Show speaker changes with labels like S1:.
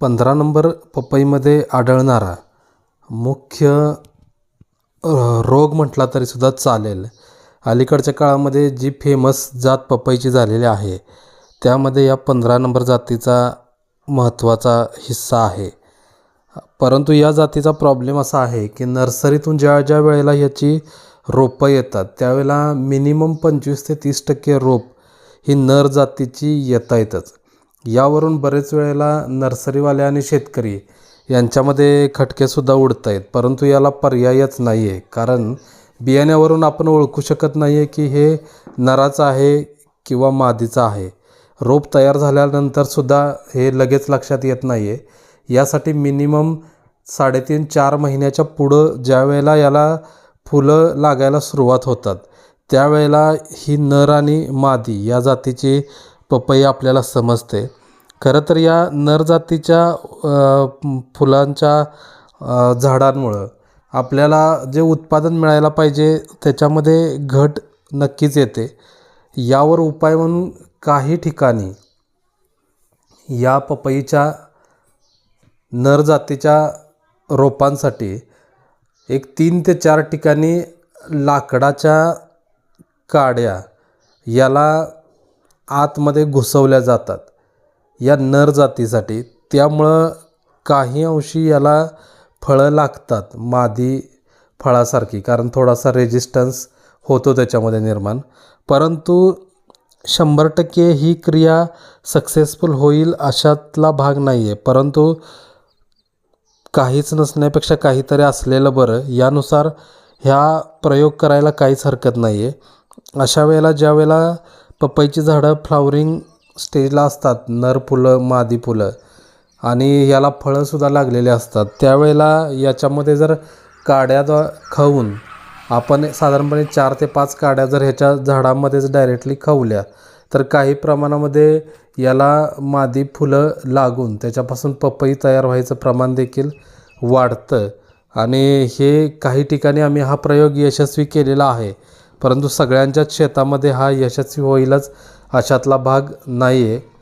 S1: पंधरा नंबर पपईमध्ये आढळणारा मुख्य रोग म्हटला तरीसुद्धा चालेल. अलीकडच्या काळामध्ये जी फेमस जात पपईची झालेली आहे त्यामध्ये या पंधरा नंबर जातीचा महत्त्वाचा हिस्सा आहे. परंतु या जातीचा प्रॉब्लेम असा आहे की नर्सरीतून ज्या ज्या वेळेला याची रोपं येतात. त्यावेळेला मिनिमम पंचवीस ते तीस टक्के रोप ही नर जातीची येता येतच. यावरून बरेच वेळेला नर्सरीवाले आणि शेतकरी यांच्यामध्ये खटकेसुद्धा उडत आहेत. परंतु याला पर्यायच नाही आहे कारण बियाण्यावरून आपण ओळखू शकत नाही आहे की हे नराचं आहे किंवा मादीचं आहे. रोप तयार झाल्यानंतरसुद्धा हे लगेच लक्षात येत नाही आहे यासाठी मिनिमम साडेतीन चार महिन्याच्या पुढं ज्या वेळेला याला फुलं लागायला सुरुवात होतात. त्यावेळेला ही नर आणि मादी या जातीची पपई आपल्याला समजते. खरं तर या नर जातीच्या फुलांच्या झाडांमुळं आपल्याला जे उत्पादन मिळायला पाहिजे त्याच्यामध्ये घट नक्कीच येते. यावर उपाय म्हणून काही ठिकाणी या पपईच्या नर जातीच्या रोपांसाठी एक तीन ते चार ठिकाणी लाकडाच्या काड्या याला आतमध्ये घुसवल्या जातात या नर जातीसाठी. त्यामुळं काही अंशी याला फळं लागतात मादी फळासारखी कारण थोडासा रेजिस्टन्स होतो त्याच्यामध्ये निर्माण. परंतु शंभर टक्के ही क्रिया सक्सेसफुल होईल अशातला भाग नाही आहे परंतु काहीच नसण्यापेक्षा काहीतरी असलेलं बरं. यानुसार ह्या प्रयोग करायला काहीच हरकत नाही आहे अशा वेळेला ज्या वेळेला पपईची झाडं फ्लावरिंग स्टेजला असतात नर फुलं मादी फुलं आणि याला फळंसुद्धा लागलेली असतात त्यावेळेला याच्यामध्ये जर काड्या ज खाऊन आपण साधारणपणे चार ते पाच काड्या जर ह्याच्या झाडामध्येच डायरेक्टली खावल्या तर काही प्रमाणामध्ये याला मादी फुलं लागून त्याच्यापासून पपई तयार व्हायचं प्रमाण देखील वाढतं. आणि हे काही ठिकाणी आम्ही हा प्रयोग यशस्वी केलेला आहे. परंतु सगळ्यांच्याच शेतामध्ये हा यशस्वी होईलच अशातला भाग नाही आहे